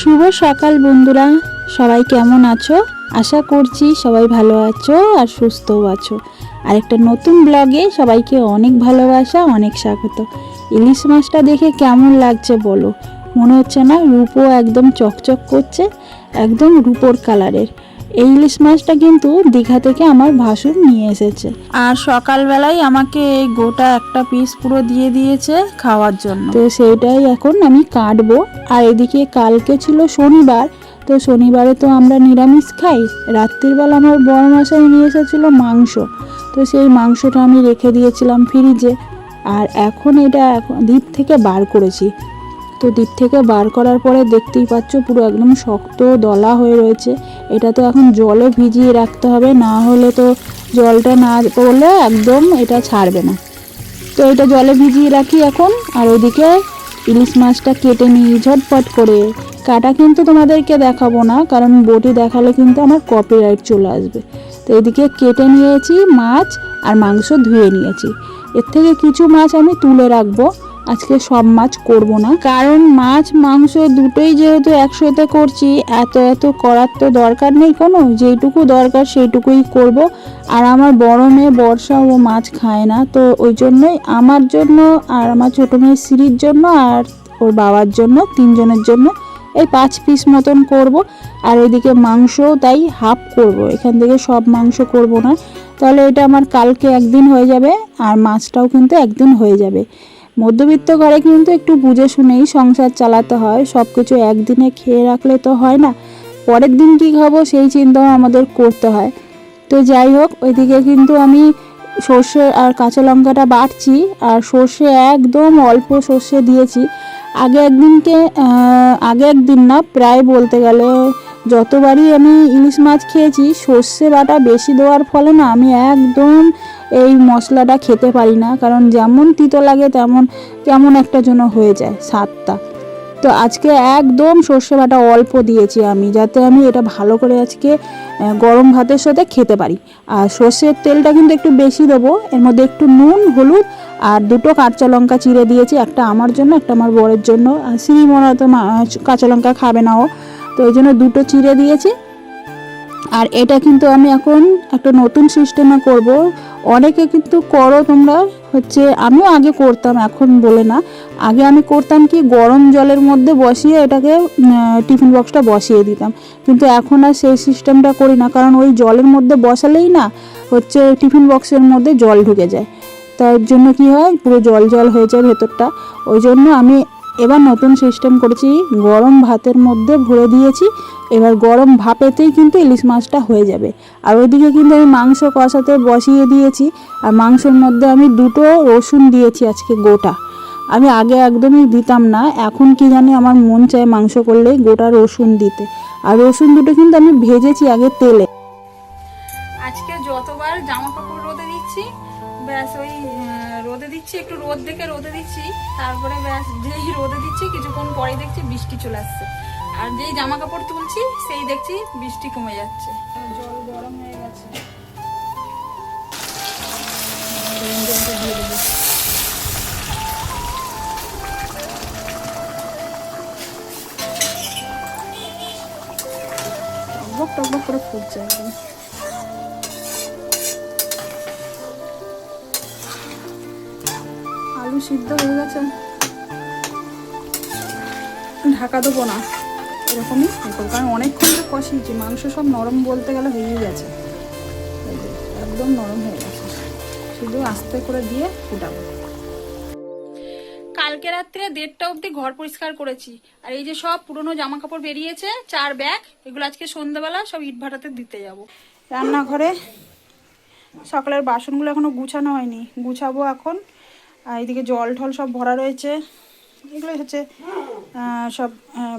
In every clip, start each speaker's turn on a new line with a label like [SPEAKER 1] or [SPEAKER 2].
[SPEAKER 1] শুভ সকাল বন্ধুরা। সবাই কেমন আছো? আশা করছি সবাই ভালো আছো আর সুস্থও আছো। আর একটা নতুন ব্লগে সবাইকে অনেক ভালোবাসা, অনেক স্বাগত। ইলিশ মাছটা দেখে কেমন লাগছে বলো? মনে হচ্ছে না রূপও একদম চকচক করছে, একদম রূপোর কালারের এই ইলিশ মাছটা কিন্তু দীঘা থেকে আমার ভাসুর নিয়ে এসেছে। আর সকালবেলায় আমাকে এই গোটা একটা পিস পুরো দিয়ে দিয়েছে খাওয়ার জন্য। তো সেইটাই এখন আমি কাটবো। আর এদিকে কালকে ছিল শনিবার তো শনিবারে তো আমরা নিরামিষ খাই। রাত্রির বেলা আমার বড় মশাই নিয়ে এসেছিল মাংস। তো সেই মাংসটা আমি রেখে দিয়েছিলাম ফ্রিজে আর এখন এটা এখন দ্বীপ থেকে বার করেছি। তো দ্বীপ থেকে বার করার পরে দেখতেই পাচ্ছ পুরো একদম শক্ত দলা হয়ে রয়েছে। এটা তো এখন জলে ভিজিয়ে রাখতে হবে, না হলে তো জলটা না পড়লে একদম এটা ছাড়বে না। তো এটা জলে ভিজিয়ে রাখি এখন, আর ওইদিকে ইলিশ মাছটা কেটে নিই ঝটপট করে কাটা কিন্তু তোমাদেরকে দেখাবো না, কারণ বটি দেখালে কিন্তু আমার কপিরাইট চলে আসবে। তো এদিকে কেটে নিয়েছি মাছ আর মাংস ধুয়ে নিয়েছি। এর থেকে কিছু মাছ আমি তুলে রাখব। আজকে সব মাছ করব না। কারণ মাছ, মাংস দুটোই যেহেতু একসাথে করছি, এত এত করার তো দরকার নেই কোনো। যেইটুকু দরকার সেইটুকুই করব। আর আমার বড় মেয়ে বর্ষা, ও মাছ খায় না। তো ওই জন্যই আমার জন্য আর আমার ছোটো মেয়ে সিঁড়ির জন্য আর ওর বাবার জন্য, তিনজনের জন্য এই পাঁচ পিস মতন করব। আর ওইদিকে মাংসও তাই হাফ করব। এখান থেকে সব মাংস করব না। তাহলে এটা আমার কালকে একদিন হয়ে যাবে, আর মাছটাও কিন্তু একদিন হয়ে যাবে। মধ্যবিত্ত ঘরে কিন্তু একটু বুঝে শুনেই সংসার চালাতে হয়। সব কিছু একদিনে খেয়ে রাখলে তো হয় না। পরের দিন কী খাব সেই চিন্তাও আমাদের করতে হয়। তো যাই হোক, ওইদিকে কিন্তু আমি সর্ষে আর কাঁচা লঙ্কাটা বাটছি আর সর্ষে একদম অল্প সর্ষে দিয়েছি। আগে একদিনকে আগে একদিন না, প্রায় বলতে গেলে যতবারই আমি ইলিশ মাছ খেয়েছি, সর্ষে বাটা বেশি দেওয়ার ফলে না আমি একদম এই মশলাটা খেতে পারি না। কারণ যেমন তিতো লাগে, তেমন, কেমন একটা যেন হয়ে যায় স্বাদটা। তো আজকে একদম সর্ষে বাটা অল্প দিয়েছি আমি, যাতে আমি এটা ভালো করে আজকে গরম ভাতের সাথে খেতে পারি। আর সর্ষের তেলটা কিন্তু একটু বেশি দেবো, এর মধ্যে একটু নুন, হলুদ আর দুটো কাঁচা লঙ্কা চিড়ে দিয়েছি, একটা আমার জন্য, একটা আমার বরের জন্য। আর শ্রীমনা তো কাঁচা লঙ্কা খাবে না ও। তো ওই জন্য দুটো চিড়ে দিয়েছি। আর এটা কিন্তু আমি এখন একটা নতুন সিস্টেমে করব। অনেকে কিন্তু করো তোমরা, হচ্ছে আমিও আগে করতাম, এখন বলে না। আগে আমি করতাম কি, গরম জলের মধ্যে বসিয়ে এটাকে টিফিন বক্সটা বসিয়ে দিতাম। কিন্তু এখন আর সেই সিস্টেমটা করি না, কারণ ওই জলের মধ্যে বসালেই না, হচ্ছে টিফিন বক্সের মধ্যে জল ঢুকে যায়। তার জন্য কি হয়, পুরো জল জল হয়ে যায় ভেতরটা। ওই জন্য আমি এবার নতুন সিস্টেম করেছি, গরম ভাতের মধ্যে ভরে দিয়েছি, এবার গরম ভাপেতেই কিন্তু ইলিশ মাছটা হয়ে যাবে। আর ওইদিকে কিন্তু আমি মাংস কষাতে বসিয়ে দিয়েছি, আর মাংসের মধ্যে আমি দুটো রসুন দিয়েছি আজকে গোটা। আমি আগে একদমই দিতাম না, এখন কি জানি আমার মন চায় মাংস করলেই গোটা রসুন দিতে। আর রসুন দুটো কিন্তু আমি ভেজেছি আগে তেলে।
[SPEAKER 2] আজকে যতবার জামা কাপড় রোদে দিচ্ছি, ব্যাস ওই দিচ্ছি, একটু রোদ দেখে রোদে দিচ্ছি, তারপরে ব্যাস, যেই রোদে দিচ্ছি, কিছুক্ষণ পরে দেখছি বৃষ্টি চলে আসছে। আর যেই জামা কাপড় তুলছি, সেই দেখছি বৃষ্টি কমে যাচ্ছে। জল গরম হয়ে গেছে।
[SPEAKER 1] টকবক করে ফুটছে একদম। আলু সিদ্ধ হয়ে গেছে। ঢাকা দেবো না। এরকমই কারণ অনেকক্ষণ তো কষিয়েছি। মাংস সব নরম বলতে গেলে হয়েই গেছে। একদম নরম হয়ে গেছে। শুধু আস্তে করে দিয়ে ফুটাবো।
[SPEAKER 2] কালকে রাত্রে দেড়টা অবধি ঘর পরিষ্কার করেছি। আর এই যে সব পুরনো জামা কাপড় বেরিয়েছে চার ব্যাগ এগুলো আজকে সন্ধ্যাবেলা সব ইট ভাটাতে দিতে যাব।
[SPEAKER 1] রান্নাঘরে সকালের বাসনগুলো এখনও গুছানো হয়নি। গুছাবো এখন। আর এদিকে জল ঠল সব ভরা রয়েছে। এগুলো হচ্ছে সব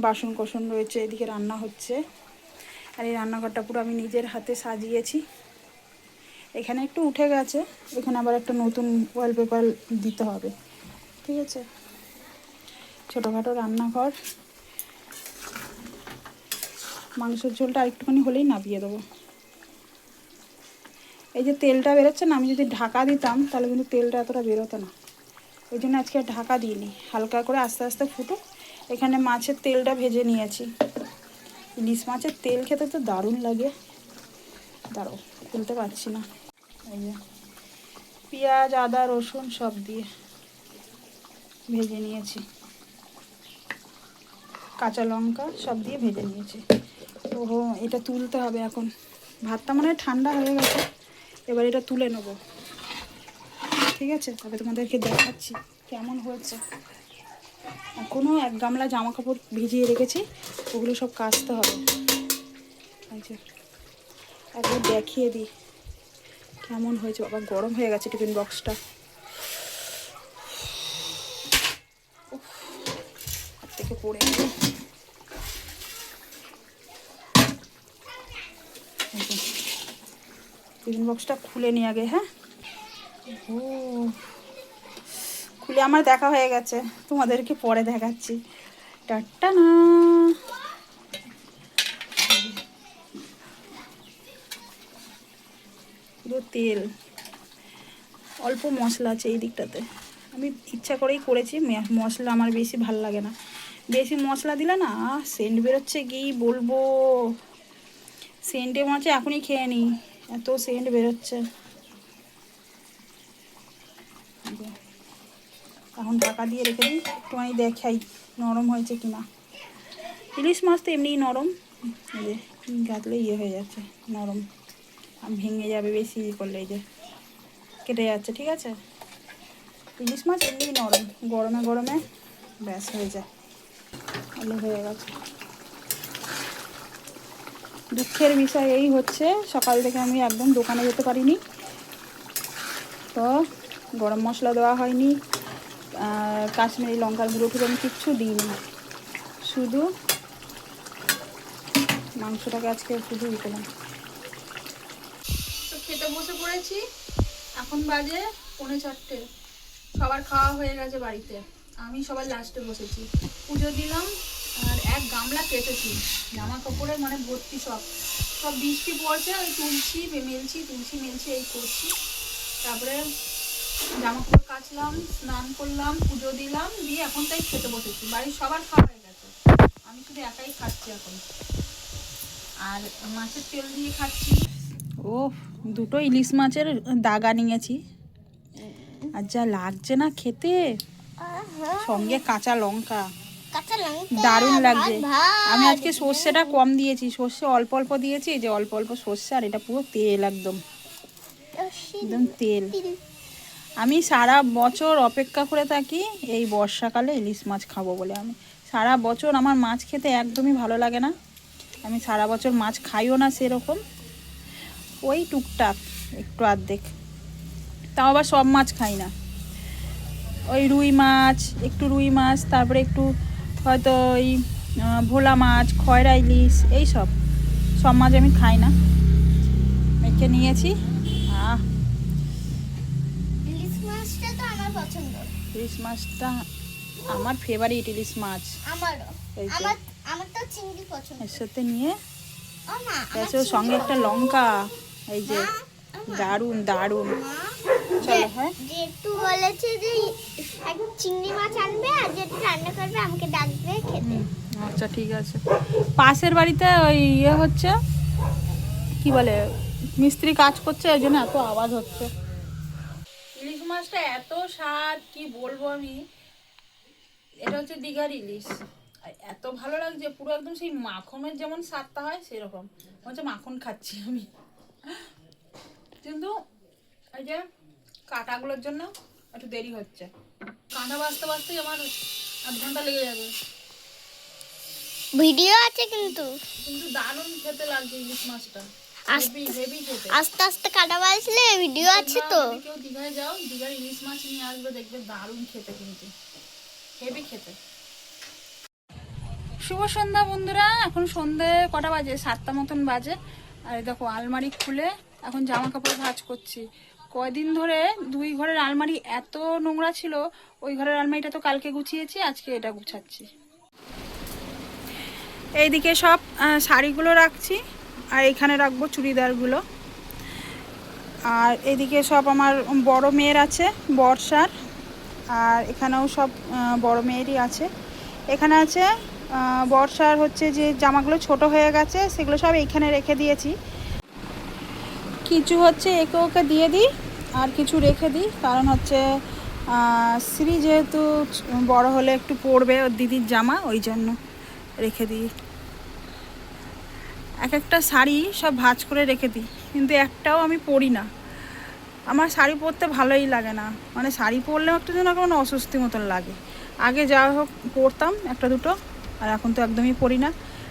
[SPEAKER 1] বাসন কোসন রয়েছে, এদিকে রান্না হচ্ছে। আর এই রান্নাঘরটা পুরো আমি নিজের হাতে সাজিয়েছি। এখানে একটু উঠে গেছে, এখানে আবার একটা নতুন ওয়ালপেপার দিতে হবে। ঠিক আছে? ছোটোখাটো রান্নাঘর। মাংসের ঝোলটা আরেকটুখানি হলেই নাবিয়ে দেবো। এই যে তেলটা বেরোচ্ছে না, আমি যদি ঢাকা দিতাম, তাহলে কিন্তু তেলটা এতটা বেরোতো না। ওই জন্য আজকে ঢাকা দিইনি। হালকা করে আস্তে আস্তে ফুটুক এখানে মাছের তেলটা ভেজে নিয়েছি। ইলিশ মাছের তেল খেতে তো দারুণ লাগে। দাঁড়াও, খুলতে পারছি না। এই যে, পেঁয়াজ, আদা, রসুন সব দিয়ে ভেজে নিয়েছি। কাঁচা লঙ্কা সব দিয়ে ভেজে নিয়েছি। ওহো, এটা তুলতে হবে এখন। ভাতটা মানে ঠান্ডা হয়ে গেছে। এবার এটা তুলে নেব। ঠিক আছে, তবে তোমাদেরকে দেখাচ্ছি কেমন হয়েছে। এখনও এক গামলা জামা কাপড় ভিজিয়ে রেখেছি, ওগুলো সব কাচতে হবে। যে, একবার দেখিয়ে দিই কেমন হয়েছে। বাবা, গরম হয়ে গেছে টিফিন বক্সটা। হাত থেকে পড়ে টিফিন বক্সটা খুলে নিই আগে হ্যাঁ? ও। খুলে আমার দেখা হয়ে গেছে। তোমাদেরকে পরে দেখাচ্ছি। টাটা না তেল। অল্প মশলা আছে এই দিকটাতে। আমি ইচ্ছা করেই করেছি। মশলা আমার বেশি ভালো লাগে না। বেশি মশলা দিলে না সেন্ট বেরোচ্ছে কি বলব। সেন্টে মনে হচ্ছে এখনই খেয়ে নিই। এত সেন্ট বেরোচ্ছে। এখন ঢাকা দিয়ে রেখে দিই, একটুখানি দেখাই নরম হয়েছে কি না ইলিশ মাছ তো এমনিই নরম, এই যে গাতলে ইয়ে হয়ে যাচ্ছে, নরম। ভেঙে যাবে বেশি ইয়ে করলে এই যে কেটে যাচ্ছে, ঠিক আছে? ইলিশ মাছ এমনিই নরম, গরমে গরমে ব্যাস হয়ে যায় আলু হয়ে গেছে। দুঃখের বিষয় এই হচ্ছে, সকাল থেকে আমি একদম দোকানে যেতে পারিনি। তো গরম মশলা দেওয়া হয়নি। কাশ্মীরি লঙ্কার গুঁড়ো টুকু আমি কিচ্ছু দিইনি। শুধু মাংসটাকে আজকে শুধু করলাম
[SPEAKER 2] তো খেতে বসে পড়েছি। এখন বাজে পৌনে চারটে। সবার খাওয়া হয়ে গেছে বাড়িতে। আমি সবার লাস্টে বসেছি। পুজো দিলাম আর এক গামলা কেটেছি। জামা কাপড়ে মানে ভর্তি সব। সব বৃষ্টি পড়ছে ওই তুলছি, মেলছি তুলছি, মেলছি, এই করছি। তারপরে জামা কাপড় কাচলাম স্নান করলাম পুজো দিলাম দিয়ে এখন তাই খেতে বসেছি। বাড়ির সবার খাওয়া হয়ে গেছে। আমি শুধু একাই খাচ্ছি এখন। আর মাছের তেল দিয়ে খাচ্ছি।
[SPEAKER 1] ও দুটো ইলিশ মাছের দাগা নিয়েছি আর যা লাগছে না খেতে? সঙ্গে কাঁচা লঙ্কা। দারুণ লাগছে। আমি আজকে সর্ষেটা কম দিয়েছি। সর্ষে অল্প অল্প দিয়েছি যে অল্প অল্প সর্ষে আর এটা পুরো তেল একদম। একদম তেল। আমি সারা বছর অপেক্ষা করে থাকি এই বর্ষাকালে ইলিশ মাছ খাব বলে আমি। সারা বছর আমার মাছ খেতে একদমই ভালো লাগে না। আমি সারা বছর মাছ খাইও না সেরকম। ওই টুকটাক, একটু আর্ধেক। তাও আবার সব মাছ খাই না। ওই রুই মাছ, একটু রুই মাছ, তারপরে একটু হয়তো ওই ভোলা মাছ, খয়রা ইলিশ, এই সব। সব মাছ আমি খাই না। মেখে নিয়েছি।
[SPEAKER 3] ইলিশ মাছটা আমার
[SPEAKER 1] ফেভারিট ইলিশ মাছ।
[SPEAKER 3] আমার আমার তো চিংড়ি পছন্দ।
[SPEAKER 1] এর সাথে নিয়ে ওর সঙ্গে একটা লঙ্কা এই যে দারুণ দারুণ। চলো হ্যাঁ।
[SPEAKER 3] যেটু বলেছে যে এক চিংড়ি মাছ আনবে আর যেটু রান্না করবে আমাকে ডাকবে খেতে।
[SPEAKER 1] আচ্ছা ঠিক আছে। পাশের বাড়িতে ওই ইয়ে হচ্ছে কি বলে মিস্ত্রি কাজ করছে এই জন্য এত আওয়াজ হচ্ছে। ইলিশ মাছটা এত স্বাদ কি বলব আমি? এটা হচ্ছে দীঘার ইলিশ। আর এত ভালো লাগছে পুরো একদম সেই মাখনের যেমন স্বাদটা হয় সেরকম। হচ্ছে মাখন খাচ্ছি আমি। কিন্তু এই যে কাঁটাগুলোর জন্য একটু দেরি হচ্ছে। কাঁটা বাঁচতে বাঁচতেই আমার আধ ঘণ্টা লেগে যাবে।
[SPEAKER 3] ভিডিও আছে কিন্তু।
[SPEAKER 2] কিন্তু দারুণ খেতে লাগছে ইলিশ মাছটা।
[SPEAKER 3] আস্তে আস্তে কাটা বাজলে ভিডিও আছে তো।
[SPEAKER 2] কেউ দীঘায় যাও দীঘার ইলিশ মাছ নিয়ে আসবে দেখবে দারুণ খেতে কিন্তু। হেভি খেতে। শুভ সন্ধ্যা বন্ধুরা এখন সন্ধে কটা বাজে? সাতটা মতন বাজে। আর এই দেখো আলমারি খুলে এখন জামা কাপড় ভাঁজ করছি। কয়দিন ধরে দুই ঘরের আলমারি এত নোংরা ছিল ওই ঘরের আলমারিটা তো কালকে গুছিয়েছি আজকে এটা গুছাচ্ছি। এইদিকে সব শাড়িগুলো রাখছি। আর এখানে রাখব চুড়িদারগুলো। আর এদিকে সব আমার বড় মেয়ের আছে, বর্ষার। আর এখানেও সব বড় মেয়েরই আছে।
[SPEAKER 1] এখানে আছে বর্ষার হচ্ছে যে জামাগুলো ছোট হয়ে গেছে, সেগুলো সব এইখানে রেখে দিয়েছি। কিছু হচ্ছে একে ওকে দিয়ে দিই, আর কিছু রেখে দিই। কারণ হচ্ছে শ্রী যেহেতু বড় হলে একটু পরবে ওর দিদির জামা, ওই জন্য রেখে দিই। এক একটা শাড়ি সব ভাঁজ করে রেখে দিই, কিন্তু একটাও আমি পরি না। আমার শাড়ি পরতে ভালোই লাগে না। মানে শাড়ি পরলেও একটা যেন কেমন অস্বস্তি মতন লাগে। আগে যা হোক পরতাম, একটা দুটো, আর এখন তো একদমই পরি না।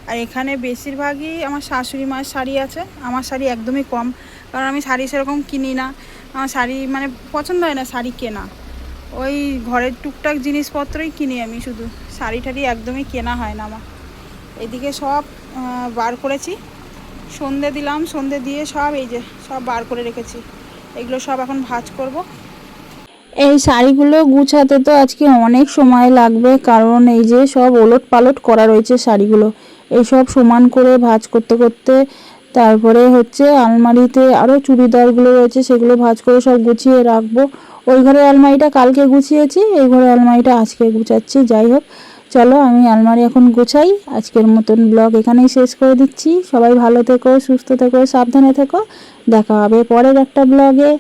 [SPEAKER 1] আর এখানে বেশিরভাগই আমার শাশুড়ি মায়ের শাড়ি আছে, আমার শাড়ি একদমই কম। কারণ আমি শাড়ি সেরকম কিনি না। আমার শাড়ি মানে পছন্দ হয় না শাড়ি কেনা। ওই ঘরের টুকটাক জিনিসপত্রই কিনি আমি শুধু। শাড়ি টাড়ি একদমই কেনা হয় না আমার। এদিকে সব বার করেছি। সন্ধে দিলাম, সন্ধে দিয়ে সব এই যে সব বার করে রেখেছি। এগুলো সব এখন ভাজ করব।
[SPEAKER 4] এই শাড়িগুলো গুছাতে তো আজকে অনেক সময় লাগবে, কারণ এই যে সব ওলট পালট করা রয়েছে শাড়িগুলো, এই সব সমান করে ভাজ করতে করতে, তারপরে হচ্ছে আলমারিতে আরও চুড়িদারগুলো রয়েছে, সেগুলো ভাঁজ করে সব গুছিয়ে রাখব। ওই ঘরের আলমারিটা কালকে গুছিয়েছি, এই ঘরের আলমারিটা আজকে গুছাচ্ছি, যাই হোক। চলো, আমি আলমারি এখন গুছাই। আজকের মতন ব্লগ এখানেই শেষ করে দিচ্ছি। সবাই ভালো থেকো, সুস্থ থেকো, সাবধানে থেকো। দেখা হবে পরের একটা ব্লগে